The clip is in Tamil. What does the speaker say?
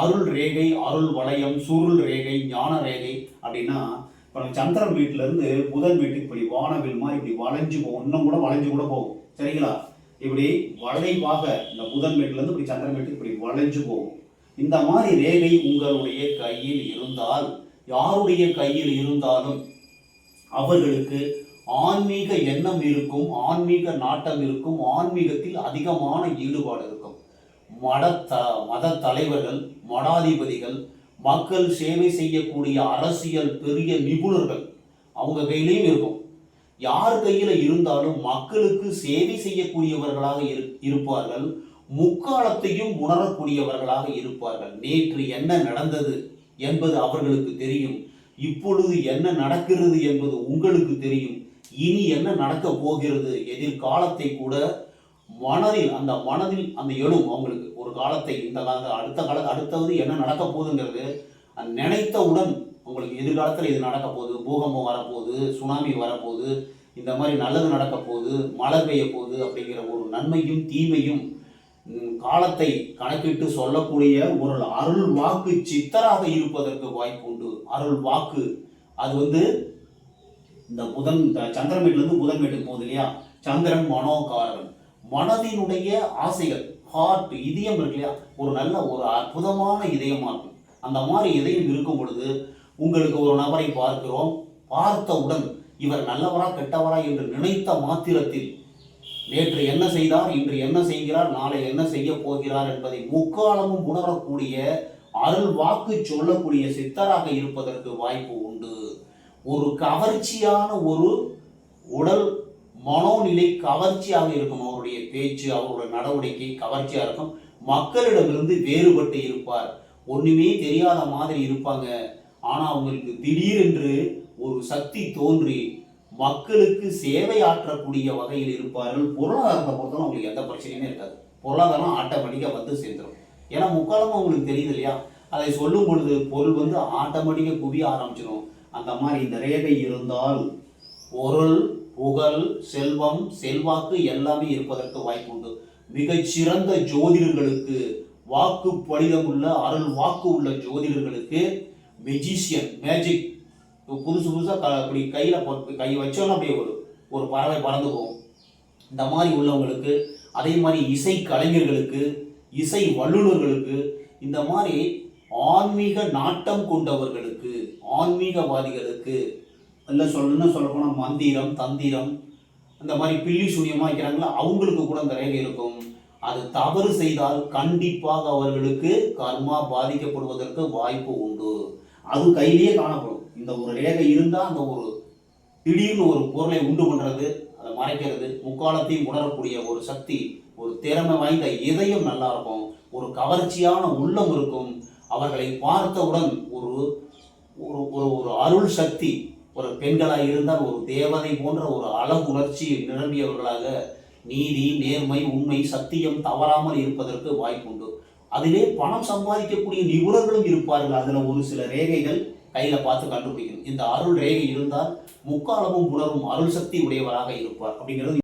அருள் ரேகை அருள் வளையம் சுருள் ரேகை ஞான ரேகை அப்படின்னா இப்போ நம்ம சந்திரன் வீட்டிலேருந்து புதன் வீட்டுக்கு இப்படி வானவில் மாதிரி இப்படி வளைஞ்சு போகும் இன்னும் கூட வளைஞ்சு கூட போகும். சரிங்களா? இப்படி வளைவாக இந்த புதன் வீட்டிலேருந்து இப்படி சந்திரன் வீட்டுக்கு இப்படி வளைஞ்சு போகும். இந்த மாதிரி ரேகை உங்களுடைய கையில் இருந்தால் யாருடைய கையில் இருந்தாலும் அவர்களுக்கு ஆன்மீக எண்ணம் இருக்கும் ஆன்மீக நாட்டம் இருக்கும் ஆன்மீகத்தில் அதிகமான ஈடுபாடு இருக்கும். மட த மத தலைவர்கள் மடாதிபதிகள் மக்கள் சேவை செய்யக்கூடிய அரசியல் பெரிய நிபுணர்கள். அவங்க கையிலையும் இருக்கும். யார் கையில் இருந்தாலும் மக்களுக்கு சேவை செய்யக்கூடியவர்களாக இரு இருப்பார்கள். முக்காலத்தையும் உணரக்கூடியவர்களாக இருப்பார்கள். நேற்று என்ன நடந்தது என்பது அவர்களுக்கு தெரியும். இப்பொழுது என்ன நடக்கிறது என்பது உங்களுக்கு தெரியும். இனி என்ன நடக்க போகிறது? எதிர்காலத்தை கூட மனதில் அந்த மனதில் அந்த எழும் அவங்களுக்கு. ஒரு காலத்தை இந்த காலத்தை அடுத்த கால அடுத்தது என்ன நடக்க போகுதுங்கிறது அது நினைத்தவுடன் உங்களுக்கு எதிர்காலத்தில் இது நடக்க போகுது. பூகம்பம் வரப்போகுது சுனாமி வரப்போகுது இந்த மாதிரி நல்லது நடக்க போகுது மழை பெய்ய போகுது அப்படிங்கிற ஒரு நன்மையும் தீமையும் காலத்தை கணக்கிட்டு சொல்லக்கூடிய ஒரு அருள் வாக்கு சித்தராக இருப்பதற்கு வாய்ப்பு உண்டு. அருள் வாக்கு அது வந்து இந்த புதன் இந்த சந்திரன் புதன் வீட்டுக்கு போகுது இல்லையா? சந்திரன் மனோகாரன் மனதினுடைய ஆசைகள் ஹார்ட் இதயம் இருக்கு இல்லையா? ஒரு நல்ல ஒரு அற்புதமான இதயமாக இருக்கும் அந்த மாதிரி இதயம் இருக்கும் பொழுது உங்களுக்கு ஒரு நபரை பார்க்கிறோம் பார்த்தவுடன் இவர் நல்லவரா கெட்டவரா என்று நினைத்த மாத்திரத்தில் நேற்று என்ன செய்தார் இன்று என்ன செய்கிறார் நாளை என்ன செய்ய போகிறார் என்பதை முக்காலமும் உணரக்கூடிய அருள் வாக்கு சொல்லக்கூடிய சித்தராக இருப்பதற்கு வாய்ப்பு உண்டு. ஒரு கவர்ச்சியான ஒரு உடல் மனோநிலை கவர்ச்சியாக இருக்கும் அவருடைய பேச்சு அவருடைய நடவடிக்கை கவர்ச்சியாக இருக்கும். மக்களிடமிருந்து வேறுபட்டு இருப்பார். ஒன்றுமே தெரியாத மாதிரி இருப்பாங்க. ஆனால் அவங்களுக்கு திடீரென்று ஒரு சக்தி தோன்றி மக்களுக்கு சேவை ஆற்றக்கூடிய வகையில் இருப்பார்கள். பொருளாதாரத்தை பொறுத்தவரை அவங்களுக்கு எந்த பிரச்சனையுமே இருக்காது. பொருளாதாரம் ஆட்டோமேட்டிக்காக வந்து சேர்ந்துடும் ஏன்னா முக்காலமும் அவங்களுக்கு தெரியுது இல்லையா? அதை சொல்லும் பொழுது பொருள் வந்து ஆட்டோமேட்டிக்காக குவிய ஆரம்பிச்சிடும் அந்த மாதிரி இந்த ரேகை இருந்தால் பொருள் புகழ் செல்வம் செல்வாக்கு எல்லாமே இருப்பதற்கு வாய்ப்பு உண்டு மிகச்சிறந்த ஜோதிடர்களுக்கு வாக்கு படிதம் உள்ள அருள் வாக்கு உள்ள ஜோதிடர்களுக்கு மெஜிஷியன் மேஜிக் புதுசு புதுசாக அப்படி கையில் கை வச்சோன்னா அப்படியே ஒரு ஒரு பறவை பறந்து போகும். இந்த மாதிரி உள்ளவங்களுக்கு அதே மாதிரி இசை கலைஞர்களுக்கு இசை வல்லுநர்களுக்கு இந்த மாதிரி ஆன்மீக நாட்டம் கொண்டவர்களுக்கு ஆன்மீகவாதிகளுக்கு இல்லை சொல்லணும்னா சொல்ல போனால் மந்திரம் தந்திரம் அந்த மாதிரி பில்லி சூனியமாக வைக்கிறாங்களா? அவங்களுக்கு கூட அந்த ரேகை இருக்கும். அது தவறு செய்தால் கண்டிப்பாக அவர்களுக்கு கர்மா பாதிக்கப்படுவதற்கு வாய்ப்பு உண்டு. அது கையிலேயே காணப்படும். இந்த ஒரு ரேகை இருந்தால் அந்த ஒரு திடீர்னு ஒரு பொருளை உண்டு பண்ணுறது அதை மறைக்கிறது முக்காலத்தையும் உணரக்கூடிய ஒரு சக்தி ஒரு திறமை வாய்ந்த இதயம் நல்லா இருக்கும். ஒரு கவர்ச்சியான உள்ளம் இருக்கும். அவர்களை பார்த்தவுடன் ஒரு ஒரு ஒரு ஒரு அருள் சக்தி ஒரு பெண்களாக இருந்தால் ஒரு தேவதை போன்ற ஒரு அழகுணர்ச்சி நிரம்பியவர்களாக நீதி நேர்மை உண்மை சத்தியம் தவறாமல் இருப்பதற்கு வாய்ப்புண்டு. அதிலே பணம் சம்பாதிக்கக்கூடிய நிபுணர்களும் இருப்பார்கள். அதில் ஒரு சில ரேகைகள் கையில் பார்த்து கண்டுபிடிக்கணும். இந்த அருள் ரேகை இருந்தால் முக்காலமும் உணரும் அருள் சக்தி உடையவராக இருப்பார். அப்படிங்கிறது